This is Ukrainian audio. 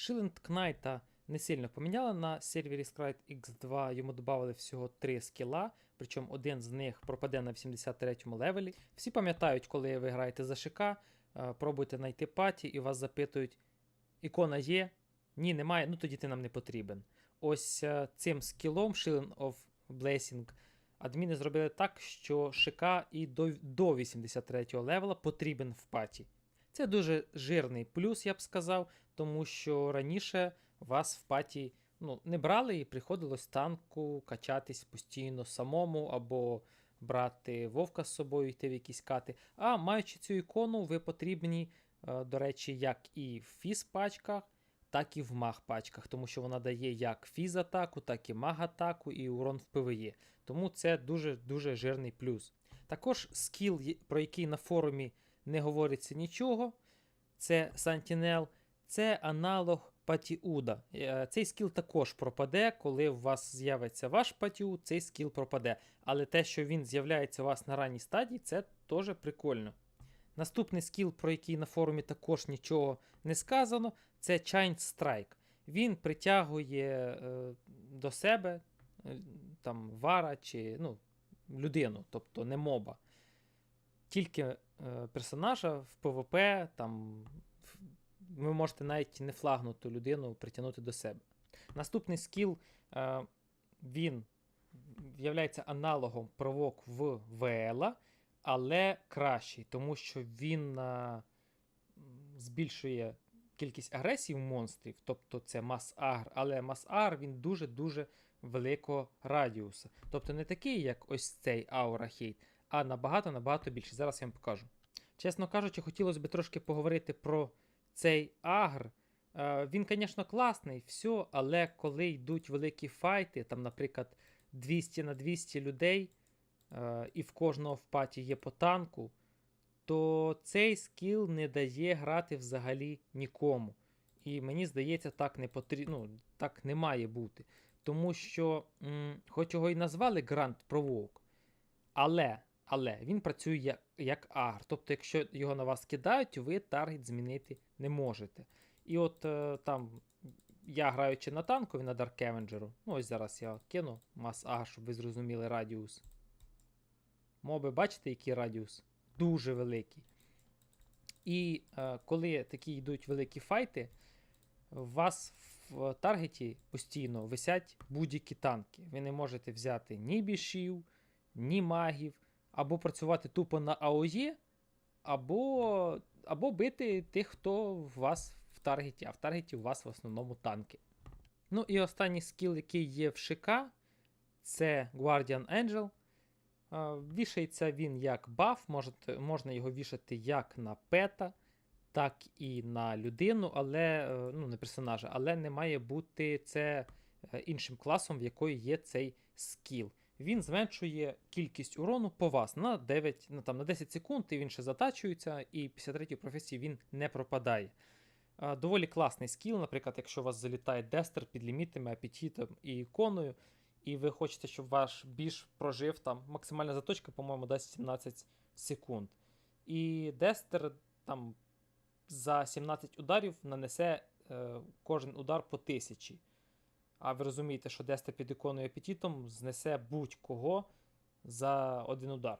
Шилент Кнайта не сильно поміняли на сервері Scryte X2, йому додали всього 3 скіла, причому один з них пропаде на 83-му левелі. Всі пам'ятають, коли ви граєте за ШК, е, пробуйте знайти паті і вас запитують, ікона є? Ні, немає, ну тоді ти нам не потрібен. Ось е, цим скілом Shilling of Blessing адміни зробили так, що ШК і до, до 83 левела потрібен в паті. Це дуже жирний плюс, я б сказав, тому що раніше вас в паті ну, не брали і приходилось танку качатись постійно самому або брати вовка з собою, йти в якісь кати. А маючи цю ікону, ви потрібні, е, до речі, як і в фіз-пачках, так і в маг-пачках, тому що вона дає як фіз-атаку, так і маг-атаку, і урон в ПВЄ. Тому це дуже-дуже жирний плюс. Також скіл, про який на форумі не говориться нічого, це Sentinel, це аналог Патіуда. Е, Цей скіл також пропаде, коли у вас з'явиться ваш Патіуд, цей скіл пропаде. Але те, що він з'являється у вас на ранній стадії, це теж прикольно. Наступний скіл, про який на форумі також нічого не сказано, це Giant Strike. Він притягує е, до себе е, там вара чи ну, людину, тобто не моба. Тільки е, персонажа в ПВП, там ви можете навіть не флагнуту людину притягнути до себе. Наступний скіл, е, він являється аналогом провок в ВЛ, але кращий, тому що він е, збільшує кількість агресії в монстрів, тобто це мас-агр, але мас-агр він дуже-дуже великого радіуса. Тобто не такий, як ось цей аура хейт, а набагато-набагато більше. Зараз я вам покажу. Чесно кажучи, хотілося б трошки поговорити про цей агр. Е, Він, звісно, класний, все, але коли йдуть великі файти, там, наприклад, 200 на 200 людей, е, і в кожного в паті є по танку, то цей скіл не дає грати взагалі нікому. І мені здається, так не потрібно, ну, так не має бути. Тому що, м, хоч його і назвали Grand Provoke, але, але він працює як, як агр. Тобто, якщо його на вас кидають, ви таргет змінити не можете. І от е, там я граючи на танкові на Dark Avenger, ну ось зараз я кину мас агр, щоб ви зрозуміли радіус. Моби, бачите, який радіус? Дуже великий. І е, коли такі йдуть великі файти, у вас в таргеті постійно висять будь-які танки. Ви не можете взяти ні бішів, ні магів, або працювати тупо на АОЄ, або, або бити тих, хто у вас в таргеті, а в таргеті у вас в основному танки. Ну і останній скіл, який є в ШК, це Guardian Angel. Вішається він як баф, можна його вішати як на пета, так і на людину, але е, ну, не персонажа, але не має бути це е, іншим класом, в якої є цей скіл. Він зменшує кількість урону по вас на 9, ну, там, на 10 секунд, і він ще затачується, і після третьої професії він не пропадає. Доволі класний скіл, наприклад, якщо у вас залітає дестер під лімітами, апетитом і іконою, і ви хочете, щоб ваш біж прожив там максимальна заточка, по-моєму, дасть 17 секунд. І Дестер там за 17 ударів нанесе е, кожен удар по тисячі. А ви розумієте, що Дестер під іконою апетитом знесе будь-кого за один удар.